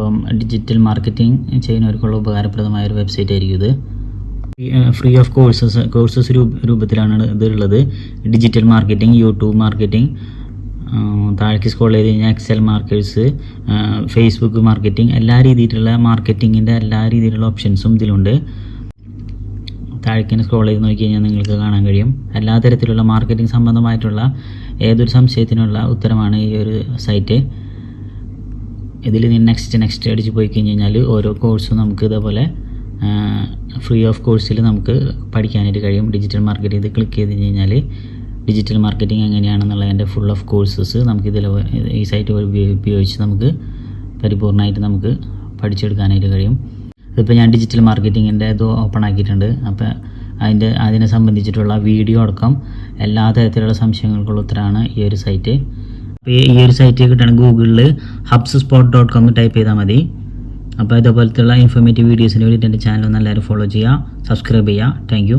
അപ്പം digital marketing ചെയ്യുന്നവർക്കുള്ള ഉപകാരപ്രദമായ ഒരു വെബ്സൈറ്റ് ആയിരിക്കും ഇത്. ഫ്രീ ഓഫ് കോഴ്സസ് കോഴ്സസ് രൂപത്തിലാണ് ഇത് ഉള്ളത്. ഡിജിറ്റൽ മാർക്കറ്റിംഗ് യൂട്യൂബ് മാർക്കറ്റിംഗ് താഴേക്ക് സ്ക്രോൾ ചെയ്ത് കഴിഞ്ഞാൽ എക്സൽ മാർക്കേഴ്സ് ഫേസ്ബുക്ക് മാർക്കറ്റിംഗ് എല്ലാ രീതിയിലുള്ള മാർക്കറ്റിങ്ങിന്റെ എല്ലാ രീതിയിലുള്ള ഓപ്ഷൻസും ഇതിലുണ്ട്. താഴേക്ക് സ്ക്രോൾ ചെയ്ത് നോക്കി കഴിഞ്ഞാൽ നിങ്ങൾക്ക് കാണാൻ കഴിയും. എല്ലാ തരത്തിലുള്ള മാർക്കറ്റിംഗ് സംബന്ധമായിട്ടുള്ള ഏതൊരു സംശയത്തിനുള്ള ഉത്തരമാണ് ഈ ഒരു സൈറ്റ് ഇതിൽ നിന്ന് നെക്സ്റ്റ് നെക്സ്റ്റ് അടിച്ച് പോയി കഴിഞ്ഞ് കഴിഞ്ഞാൽ ഓരോ കോഴ്സും നമുക്ക് ഇതേപോലെ ഫ്രീ ഓഫ് കോഴ്സിൽ നമുക്ക് പഠിക്കാനായിട്ട് കഴിയും. ഡിജിറ്റൽ മാർക്കറ്റിംഗ് ഇത് ക്ലിക്ക് ചെയ്ത് കഴിഞ്ഞാൽ ഡിജിറ്റൽ മാർക്കറ്റിംഗ് എങ്ങനെയാണെന്നുള്ളതിന്റെ ഫുൾ ഓഫ് കോഴ്സസ് നമുക്ക് ഇതിൽ ഈ സൈറ്റ് ഉപയോഗിച്ച് നമുക്ക് പരിപൂർണമായിട്ട് നമുക്ക് പഠിച്ചെടുക്കാനായിട്ട് കഴിയും. ഇതിപ്പോൾ ഞാൻ ഡിജിറ്റൽ മാർക്കറ്റിങ്ങിന്റെ ഇത് ഓപ്പൺ ആക്കിയിട്ടുണ്ട്. അപ്പോൾ അതിന്റെ അതിനെ സംബന്ധിച്ചിട്ടുള്ള വീഡിയോ അടക്കം എല്ലാ തരത്തിലുള്ള സംശയങ്ങൾക്കുള്ള ഉത്തരമാണ് ഈ ഒരു സൈറ്റ് ഈ ഒരു സൈറ്റ് കിട്ടണം ഗൂഗിളിൽ HubSpot dot com type ചെയ്താൽ മതി. അപ്പോൾ ഇതേപോലത്തുള്ള ഇൻഫോർമേറ്റീവ് വീഡിയോസിന് വേണ്ടിയിട്ട് എന്റെ ചാനൽ ഒന്ന് എല്ലാവരും ഫോളോ ചെയ്യുക സബ്സ്ക്രൈബ് ചെയ്യുക. താങ്ക്